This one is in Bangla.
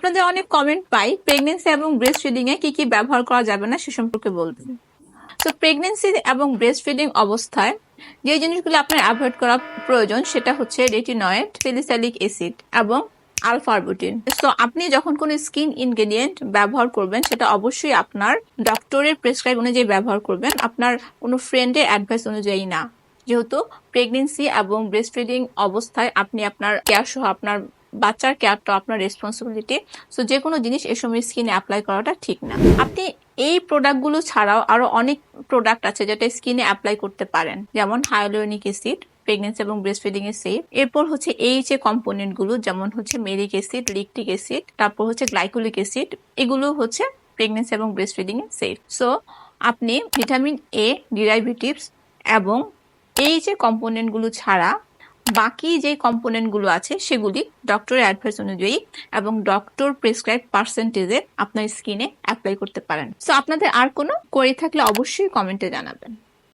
আপনাদের অনেক কমেন্ট পাই। প্রেগনেন্সি এবং ব্রেস্ট ফিডিং এ কি কি ব্যবহার করা যাবে না সে সম্পর্কে বলবেন। তো প্রেগনেন্সি এবং ব্রেস্ট ফিডিং অবস্থায় যে জিনিসগুলো আপনার অ্যাভয়েড করা প্রয়োজন সেটা হচ্ছে রেটিনয়েড সেলিস্যালিক অ্যাসিড এবং আলফারবুটিন তো আপনি যখন কোনো স্কিন ইনগ্রেডিয়েন্ট ব্যবহার করবেন, সেটা অবশ্যই আপনার ডক্টরের প্রেসক্রাইব অনুযায়ী ব্যবহার করবেন। আপনার কোনো ফ্রেন্ডের অ্যাডভাইস অনুযায়ী না। যেহেতু প্রেগনেন্সি এবং ব্রেস্ট ফিডিং অবস্থায় আপনি আপনার কেয়ার সহ আপনার বাচ্চার কেয়ারটা আপনার রেসপন্সিবিলিটি সো যে কোনো জিনিস এ সময় স্কিনে অ্যাপ্লাই করাটা ঠিক না। আপনি এই প্রোডাক্টগুলো ছাড়াও আরও অনেক প্রোডাক্ট আছে যেটা স্কিনে অ্যাপ্লাই করতে পারেন। যেমন হাইলোনিক অ্যাসিড প্রেগনেন্সি এবং ব্রেস্ট ফিডিং সেফ এরপর হচ্ছে এই যে কম্পোনেন্টগুলো, যেমন হচ্ছে মেরিক অ্যাসিড লিকটিক অ্যাসিড তারপর হচ্ছে গ্লাইকোলিক অ্যাসিড এগুলো হচ্ছে প্রেগনেন্সি এবং ব্রেস্ট ফিডিং সেফ সো আপনি ভিটামিন এ ডিরাইভেটিভস এবং এই যে কম্পোনেন্টগুলো ছাড়া বাকি যে কম্পোনেন্টগুলো আছে, সেগুলি ডক্টরের অ্যাডভাইস অনুযায়ী এবং ডক্টর প্রেসক্রাইব পার্সেন্টেজে আপনার স্কিনে অ্যাপ্লাই করতে পারেন। সো আপনাদের আর কোনো কোয়েরি থাকলে অবশ্যই কমেন্টে জানাবেন।